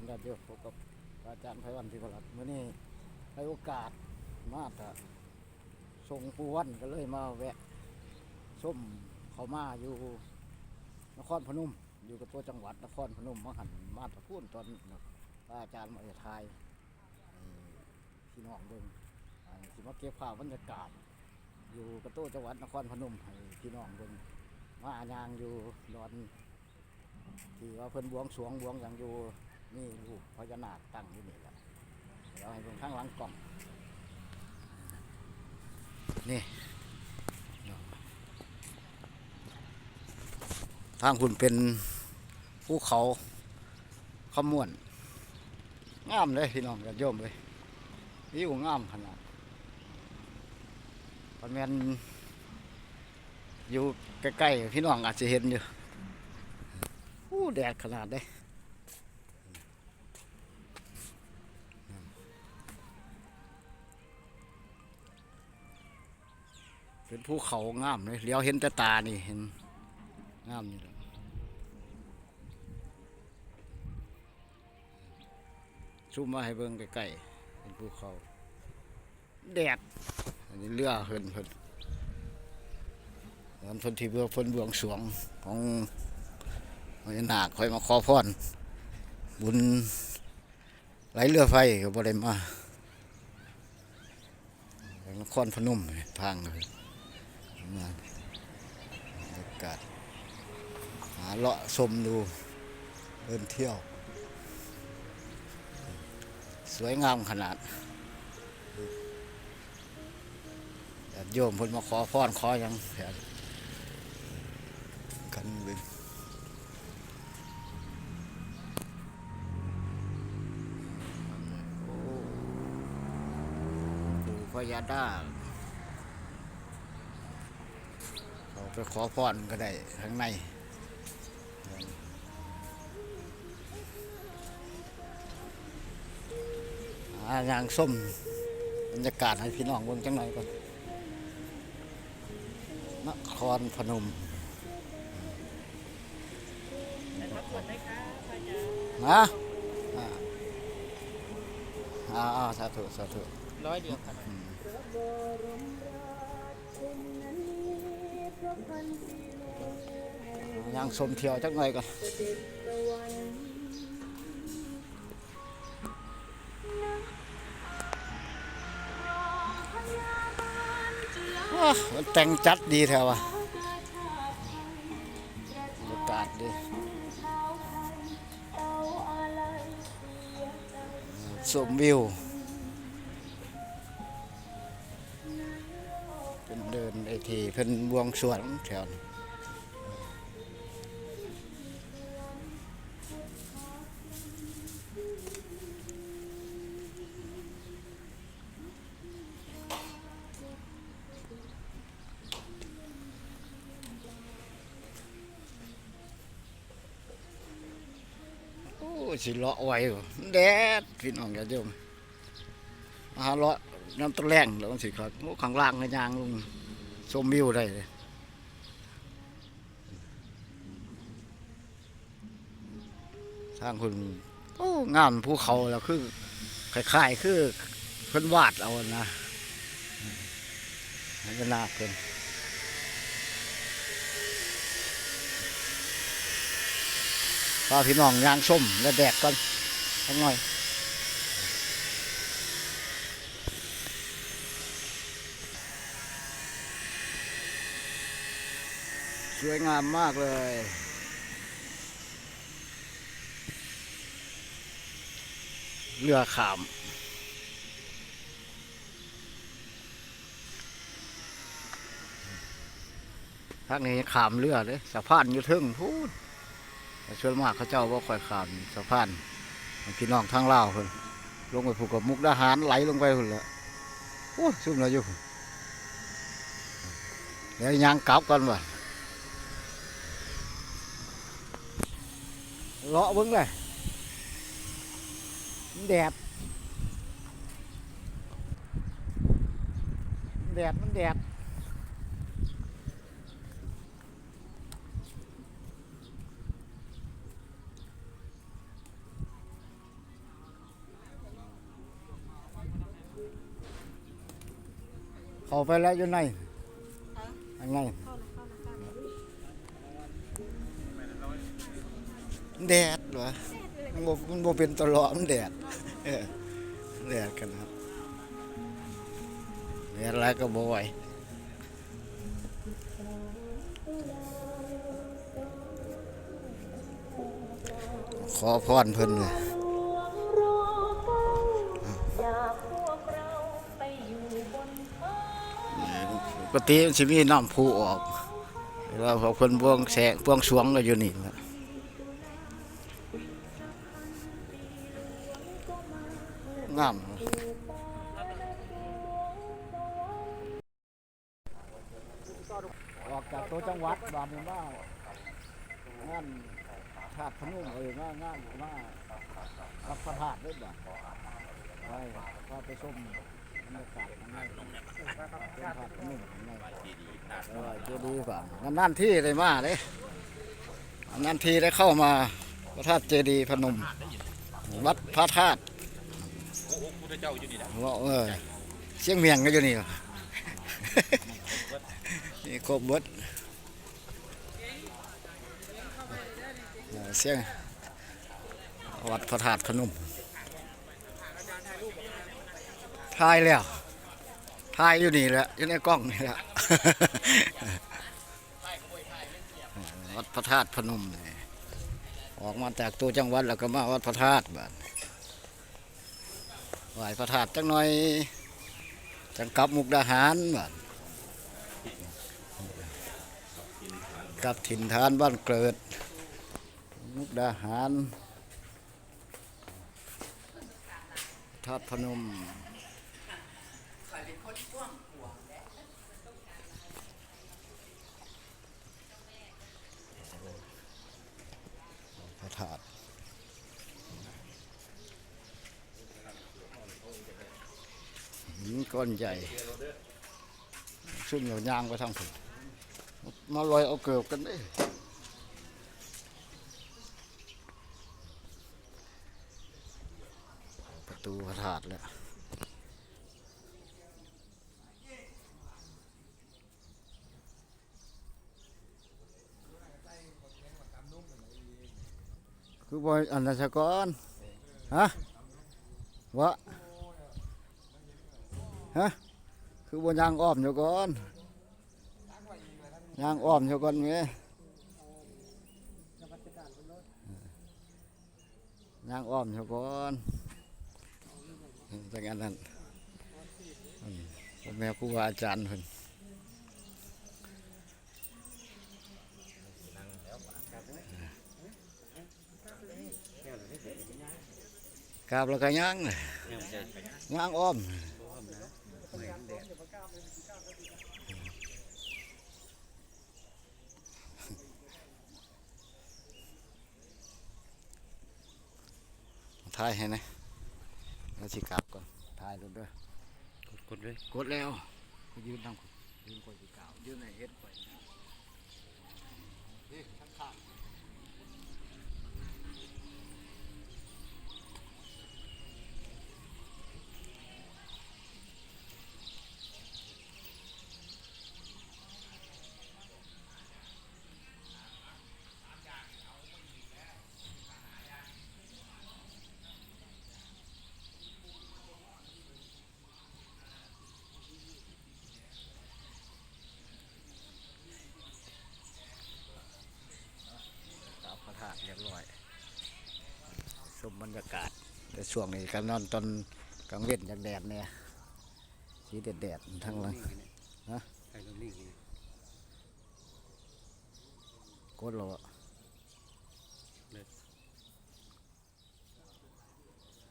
อนกันเดียวพบกับอาจารย์ไพวันพิพรัตน์มื่อนี้ให้โอกาสมาแต่ส่งปูวันก็เลยมาแวะส้มเขามาอยู่นครพนม อยู่กับตัวจังหวัดนครพนมมาหันมาตะพูนตอนอาจารย์มาจะทายพี่น้องเบิ่งสิมาเก็บภาพบรรยากาศ อยู่กับตัวจังหวัดนครพนมให้พี่น้องเบิ่งมาอ่านยางอยู่ดอนที่ว่าเพิ่นบวงสรวงบวงอย่างอยู่ นี่ลูกพญานาคตั้งอยู่นี่แหละเดี๋ยวให้เบิ่งข้างหลังกล่อง นี่ทางคุณเป็นภูเขาขมวนงามเลยพี่น้องกันโยมเลยวิวงามขนาดพอแมนอยู่ใกล้ๆพี่น้องอาจจะเห็นอยู่อู้แดดขนาดเด้ เป็นภูเขางามเลยเลี้ยวเห็นแต่ตานี่เห็นงามนี่แหละซูมมาให้เบิ่งใกล้ๆเป็นภูเขา แดด อันนี้เรือเฮินเพิ่นตอนเพิ่นที่เบื่อเพิ่นบวงสรวงของพญานาคคอยมาขอพรบุญไหลเรือไฟก็บ่ได้มาจากนครพนมทางเลย มาบรรยากาศหาเลาะชมดูเดินเที่ยว สวยงามขนาดญาติโยมพิ่นมาขอพรขอยังแผนกันเบิ่งปู่พญานาคเขา ไปขอพรก็ได้ข้างในหายางส้มบรรยากาศให้พี่น้องเบิ่งจังหน่อยก่อนนครพนมพักผ่อนได้ค่ะพระอาจารย์นะอ่าอ่าอ่าสาธุสาธุร้อยเดียวครับ ยางสมเที่ยวจักหน่อยก่อนมันแต่งจัดดีแถวอะบรรยากาศดีสมวิว เป็นเดินไอทีเพิ่นบวงสรวงแถวนี้สิเลาะไว้แดดพี่น้องอย่าเดียว มาหาเลาะน้ำตะแรงแล้วมันสิครับข้างล่างก็ยางลงชมวิวได้เลยทางคุณโอ้งามภูเขาแล้วคือคล้ายๆคือเพิ่นวาดเอานะมันก็น่าเกินพาพี่น้องยางส้มและแดกกันสักหน่อย สวยงามมากเลยเรือขาม ทางนี้ขามเรือเลยสะพานอยู่ทึงพูดแต่ส่วนมากเขาเจ้าว่าคอยขามสะพานพี่น้องทางลาวเพิ่นลงไปผูกกับมุกดาหารไหลลงไปพุ่นละโอ้ซุ่มเราอยู่พุ่นเดี๋ยวยางกลับกันว่ะ lọ vững này. Đẹp. Đẹp nó đẹp. Họ về lại chỗ này. Anh này. แดดเข้าไปแล้วอยู่ในอันไงแดดเหรอมันบ่มันบ่เป็นตลอดมันแดดเออแดดกันครับแดดอะไรก็บ่ไหวขอพรเพิ่นเลยกพวกเราไปกติมันสิมีน้ำพุออกเวลาพอเพิ่นบวงแสงบวงสวงก็อยู่นี่แหละ งามออกจากตัวจังหวัดบานนี้มางานธาตุพนุ่มเอ้ยมางานมาวัดพระธาตุด้วยบ่ไปว่าไปชมบรรยากาศข้างในเป็นธาตุพนมข้างในเออเจดีย์ฝั่งนั่นที่ได้มาเลยนั่นที่ได้เข้ามาพระธาตุเจดีย์พนม วัดพระธาตุ ธเจ้าอยู่นี่แหละว่าเออเชียงเมียงก็อยู่นี่ นี่ครบเบดเออเชียงวัดพระธาตุพนมถ่ายแล้วถ่ายอยู่นี่แหละอยู่ในกล้องนี่แหละวัดพระธาตุพนมนี่ออกมาจากตัวจังหวัดแล้วก็มาวัดพระธาตุบ้าน ไหว้พระธาตุจังหน่อยจังกลับมุกดาหารบ้านกลับถิ่นฐานบ้านเกิด มุกดาหารธาตุพนมพระธาตุ หินก้อนใหญ่ซึ่งเราย่างไปทางผมมาลอยเอาเกือบกันได้ประตูพระธาตุแล้วคือบอยอันนั้นก่อนฮะวะ ฮะคือบนยางอ้อมอยู่ก่อนยางอ้อมอยู่ก่อนเมยางอ้อมอยู่ก่อนจากนั้นอืมพ่อแม่ครูบาอาจารย์เพิ่นกราบแล้วก็ย่างย่างอ้อม ถ่ายให้นะแล้วสิกลับก่อนถ่ายรถด้วยกดเลยกดแล้วก็ยืนนั่งยืนคอยสิกล่าวยืนในเฮ็ดไปนี่ข้างๆกราบพระธาตุเรียบร้อยชมบรรยากาศแต่ ช่วงนี้กำนอนตอนกลางเว้นจากแดดเนี่ยสีแดดแดดๆทั้งหลังฮะใครงนี่กดเราอะเ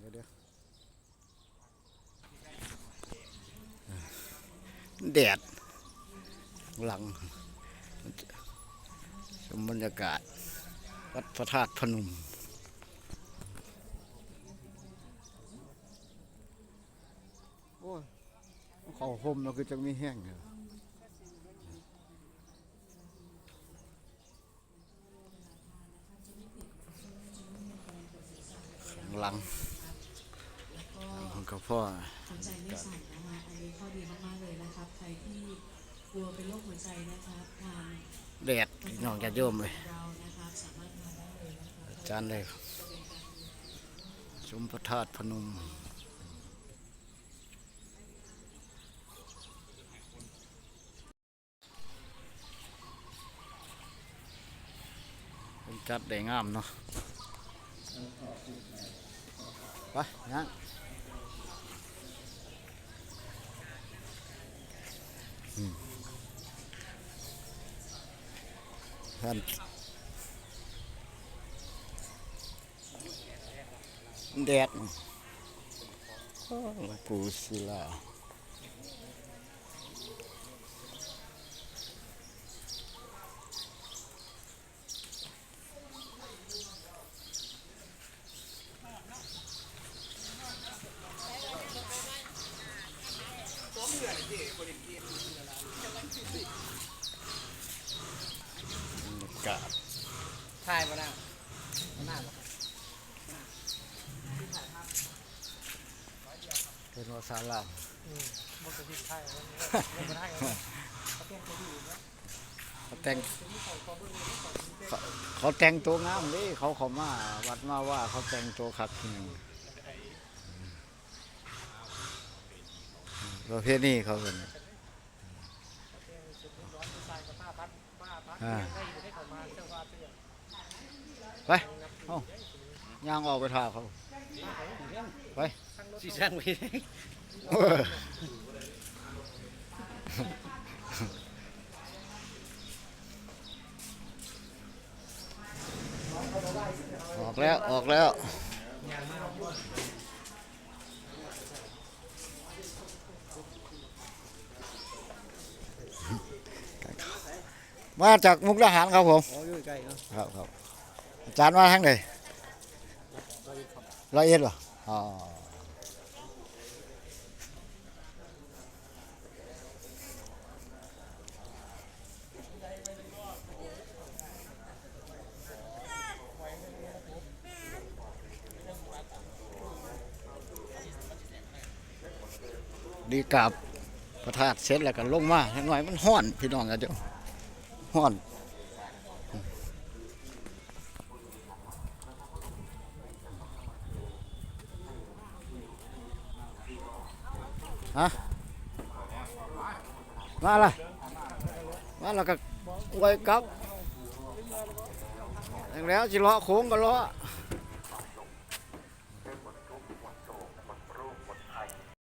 ดี๋ยวเดี๋ยวแดดหลังชมบรรยากาศ วัดพระธาตุพนมโอ้ย เขาห่มเราคือจะมีแห้งเหรอข้างหลังหลังของกระโพพ่อหัวใจไม่สั่นนะคะอันนี้ข้อดีมากๆเลยนะครับ ใครที่กลัวเป็นโรคหัวใจนะครับทานแดดพี่น้องจะโยมเลยเรานะครับสามารถทานได้เลยนะครับอาจารย์เลยสมพระธาตุพนมเป็น จัดได้งามเนาะไปยังอืมท่านแดดโอ้หลวงปู่ศิลาบรรยากาศ ถ่ายมาแล้วหน้า เป็นวาสาลามมันจะพิดถ่ายมันไม่ได้เขาต้นเขาดีนะเขาแต่งเขาขาแต่งตัวงามดิเขาเขามาวัดมาว่าเขาแต่งตัวคักจริงประเภทนี้เขาเป็นร้อนผู้ชายกับป้าพัดป้าพัดอ่าได้อยู่ได้เขาเจ้าว่าเตี้ยไปเอาย่างออกไปท่าเขาไปสีช่างไป ออกแล้ว ออกแล้วมาจากมุกดาหารครับผมครับครับอาจารย์มาทางไหนร้อยเอ็ดเหรออ๋อ ดีกราบพระธาตุเสร็จแล้วก็ลงมาหน่อยมันห้อนพี่น้องกันเจ้าห้อนฮะมาละมาแล้วก็ไว้กับอย่างแล้วจิลาะโค้งก็ลาะ